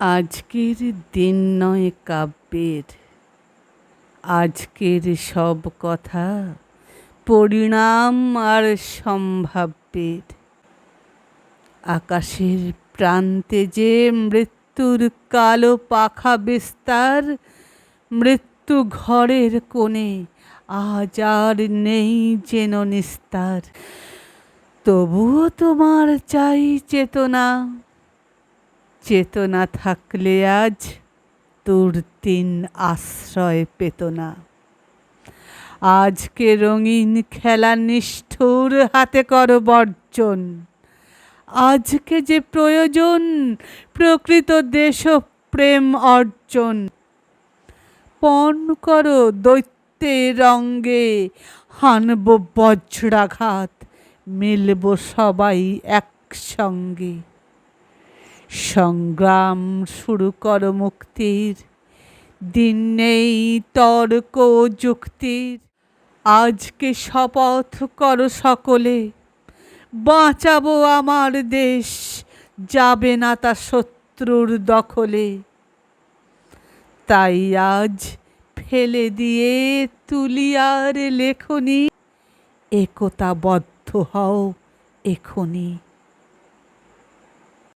আজকের দিন নয় কাব্যের। আজকের সব কথা পরিণাম আর সম্ভাব্যের। আকাশের প্রান্তে যে মৃত্যুর কালো পাখা বিস্তার, মৃত্যু ঘরের কোণে আজ আর নেই যেন নিস্তার। তবুও তোমার চাই চেতনা চেতনা থাকলে আজ তোর দুর্দিন আশ্রয় পেত না। আজকে রঙিন খেলা নিষ্ঠুর হাতে কর বর্জন। আজকে যে প্রয়োজন, প্রকৃত দেশপ্রেম অর্জন। পণ করো দৈত্যের রঙ্গে হানব বজ্রাঘাত, মিলব সবাই একসঙ্গে। সংগ্রাম শুরু করো মুক্তির। দিন নেই তর্ক যুক্তির। আজকে শপথ কর সকলে। বাঁচাবো আমার দেশ, যাবে না তা শত্রুর দখলে। তাই আজ ফেলে দিয়ে তুলি আর লেখনি। একতাবদ্ধ হও এখনই